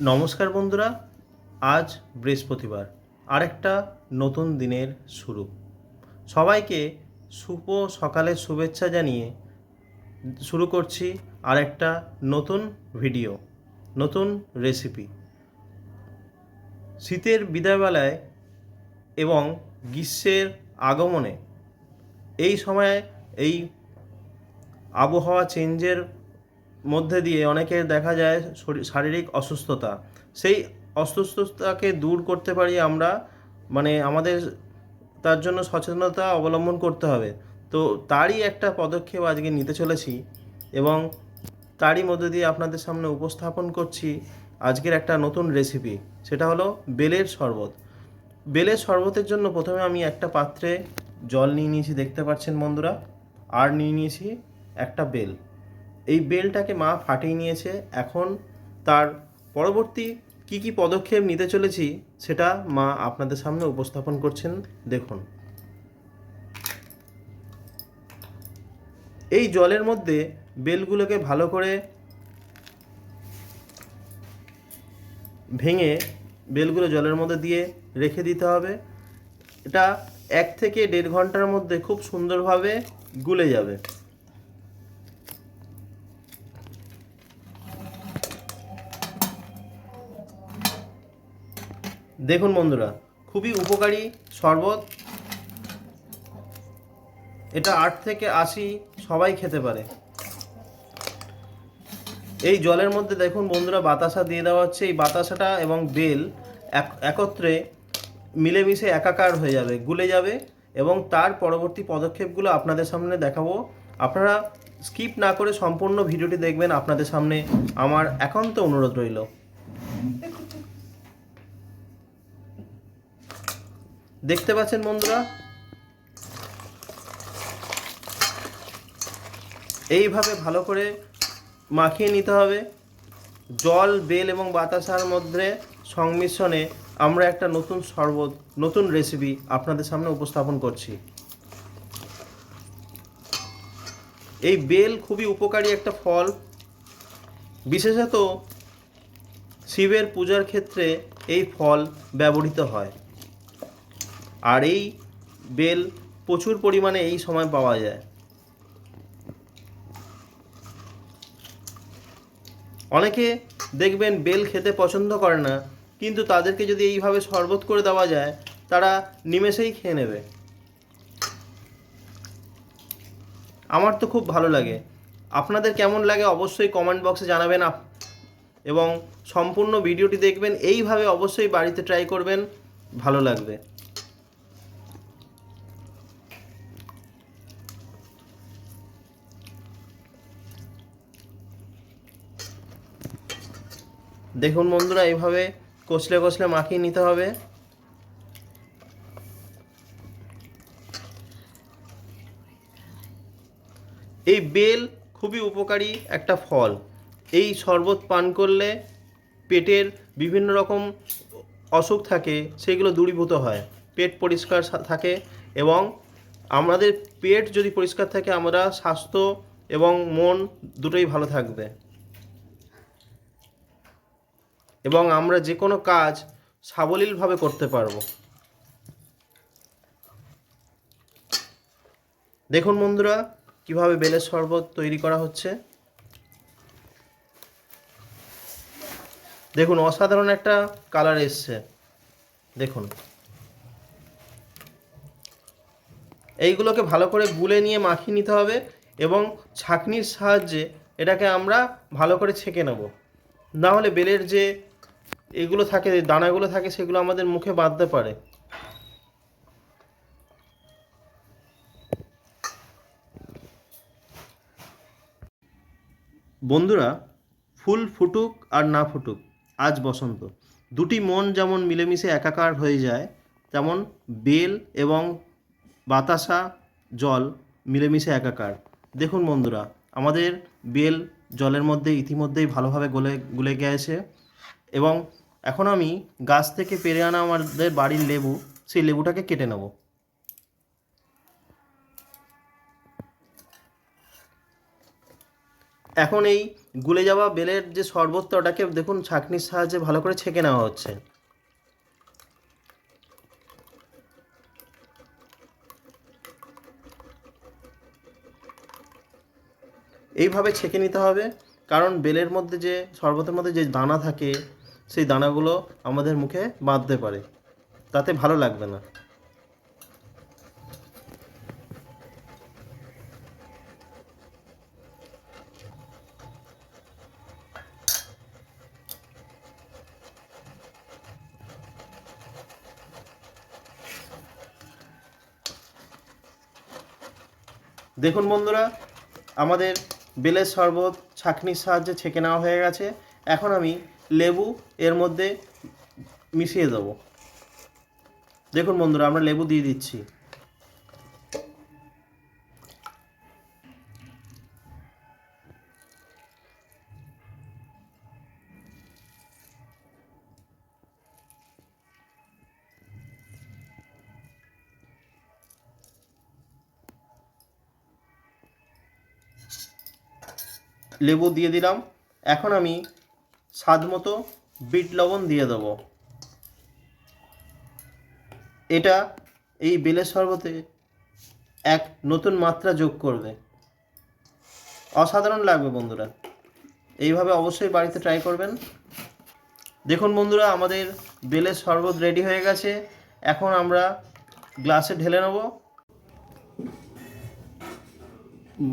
নমস্কার বন্ধুরা, আজ বৃহস্পতিবার, আরেকটা নতুন দিনের শুরু। সবাইকে শুভ সকালের শুভেচ্ছা জানিয়ে শুরু করছি আরেকটা নতুন ভিডিও, নতুন রেসিপি শীতের বিদায়বেলায় এবং গ্রীষ্মের আগমনে এই সময়ে এই আবহাওয়া চেঞ্জের মধ্যে দিয়ে অনেকের দেখা যায় শরী- শারীরিক অসুস্থতা। সেই অসুস্থতাকে দূর করতে পারি আমরা মানে আমাদের তার জন্য সচেতনতা অবলম্বন করতে হবে। তো তারই একটা পদক্ষেপ আজকে নিতে চলেছি এবং তারই মধ্যে দিয়ে আপনাদের সামনে উপস্থাপন করছি আজকের একটা নতুন রেসিপি সেটা হলো বেলের শরবত। বেলের শরবতের জন্য প্রথমে আমি একটা পাত্রে জল নিয়ে নিয়েছি, দেখতে পাচ্ছেন বন্ধুরা। আর নিয়ে নিয়েছি একটা বেল। এই বেলটাকে মা ফাটিয়ে নিয়েছে। এখন তার পরবর্তী কি কি পদক্ষেপ নিতে চলেছি, সেটা মা আপনাদের সামনে উপস্থাপন করছেন। দেখুন। এই জলের মধ্যে বেলগুলোকে ভালো করে ভেঙে বেলগুলো জলের মধ্যে দিয়ে রেখে দিতে হবে। এটা এক থেকে দেড় ঘণ্টার মধ্যে খুব সুন্দরভাবে গুলে যাবে। দেখুন বন্ধুরা, খুবই উপকারী শরবত। এটা আট থেকে আশি সবাই খেতে পারে। এই জলের মধ্যে দেখুন বন্ধুরা, বাতাসা দিয়ে দেওয়া হচ্ছে। এই বাতাসাটা এবং বেল এক- একত্রে মিলেমিশে একাকার হয়ে যাবে, গুলে যাবে এবং তার পরবর্তী পদক্ষেপগুলো আপনাদের সামনে দেখাবো। আপনারা স্কিপ না করে সম্পূর্ণ ভিডিওটি দেখবেন। আপনাদের সামনে আমার একান্ত অনুরোধ রইল। দেখতে পাচ্ছেন বন্ধুরা? এইভাবে ভালো করে মাখিয়ে নিতে হবে। জল, বেল এবং বাতাসার মধ্যে সংমিশ্রণে আমরা একটা নতুন শরবত, নতুন রেসিপি আপনাদের সামনে উপস্থাপন করছি। এই বেল খুবই উপকারী একটা ফল। বিশেষত শিবের পূজার ক্ষেত্রে এই ফল ব্যবহৃত হয়। আর এই বেল প্রচুর পরিমাণে এই সময় পাওয়া যায়। অনেকে দেখবেন বেল খেতে পছন্দ করে না, কিন্তু তাদেরকে যদি এইভাবে শরবত করে দেওয়া যায়, তারা নিমেষেই খেয়ে নেবে। আমার তো খুব ভালো লাগে। আপনাদের কেমন লাগে অবশ্যই কমেন্ট বক্সে জানাবেন এবং সম্পূর্ণ ভিডিওটি দেখবেন, এইভাবে অবশ্যই বাড়িতে ট্রাই করবেন, ভালো লাগবে। দেখুন বন্ধুরা, এইভাবে কষলে কষলে মাখিয়ে নিতে হবে। এই বেল খুবই উপকারী একটা ফল। এই শরবত পান করলে পেটের বিভিন্ন রকম অসুখ থাকে, সেগুলো দূরীভূত হয়। পেট পরিষ্কার থাকে এবং আমাদের পেট যদি পরিষ্কার থাকে, আমরা স্বাস্থ্য এবং মন দুটোই ভালো থাকবে। এবং আমরা যে কোনো কাজ সাবলীলভাবে করতে পারব। দেখুন বন্ধুরা, কীভাবে বেলের শরবত তৈরি করা হচ্ছে। দেখুন, অসাধারণ একটা কালার এসছে। দেখুন। এইগুলোকে ভালো করে গুলে নিয়ে মাখিয়ে নিতে হবে এবং ছাঁকনির সাহায্যে এটাকে আমরা ভালো করে ছেঁকে নেব। না হলে বেলের যে এগুলো থাকে দানাগুলো থাকে, সেগুলো আমাদের মুখে বাঁধতে পারে। বন্ধুরা, ফুল ফুটুক আর না ফুটুক, আজ বসন্ত। দুটি মন যেমন মিলেমিশে একাকার হয়ে যায়, তেমন বেল এবং বাতাসা জল মিলেমিশে একাকার। দেখুন বন্ধুরা, আমাদের বেল জলের মধ্যে ইতিমধ্যেই ভালোভাবে গলে, গুলে গেছে এবং এখন আমি গাছ থেকে পেরে আনা আমাদের বাড়ির লেবু, সেই লেবুটাকে কেটে নেব। এখন এই গুলে যাওয়া বেলের যে শরবতটা, ওটাকে দেখুন ছাঁকনির সাহায্যে ভালো করে ছেঁকে নেওয়া হচ্ছে। এইভাবে ছেঁকে নিতে হবে, কারণ বেলের মধ্যে যে, শরবতের মধ্যে যে দানা থাকে সেই দানাগুলো আমাদের মুখে বাঁধতে পারে। তাতে ভালো লাগবে না। দেখুন বন্ধুরা, আমাদের বেলের শরবত, ছাঁকনির সাহায্যে ছেঁকে নেওয়া হয়ে গেছে। এখন আমি লেবু এর মধ্যে মিশিয়ে দেবো। দেখুন বন্ধুরা, আমরা লেবু দিয়ে দিচ্ছি। লেবু দিয়ে দিলাম। এখন আমি স্বাদ মতো বিট লবণ দিয়ে দেবো। এটা এই বেলের শরবতে এক নতুন মাত্রা যোগ করবে। অসাধারণ লাগবে বন্ধুরা। এইভাবে অবশ্যই বাড়িতে ট্রাই করবেন। দেখুন বন্ধুরা, আমাদের বেলের শরবত রেডি হয়ে গেছে। এখন আমরা গ্লাসে ঢেলে নেব।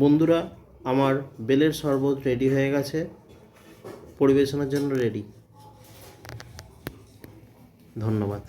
বন্ধুরা, আমার বেলের শরবত রেডি হয়ে গেছে। পরিবেশনের জন্য রেডি ধন্যবাদ।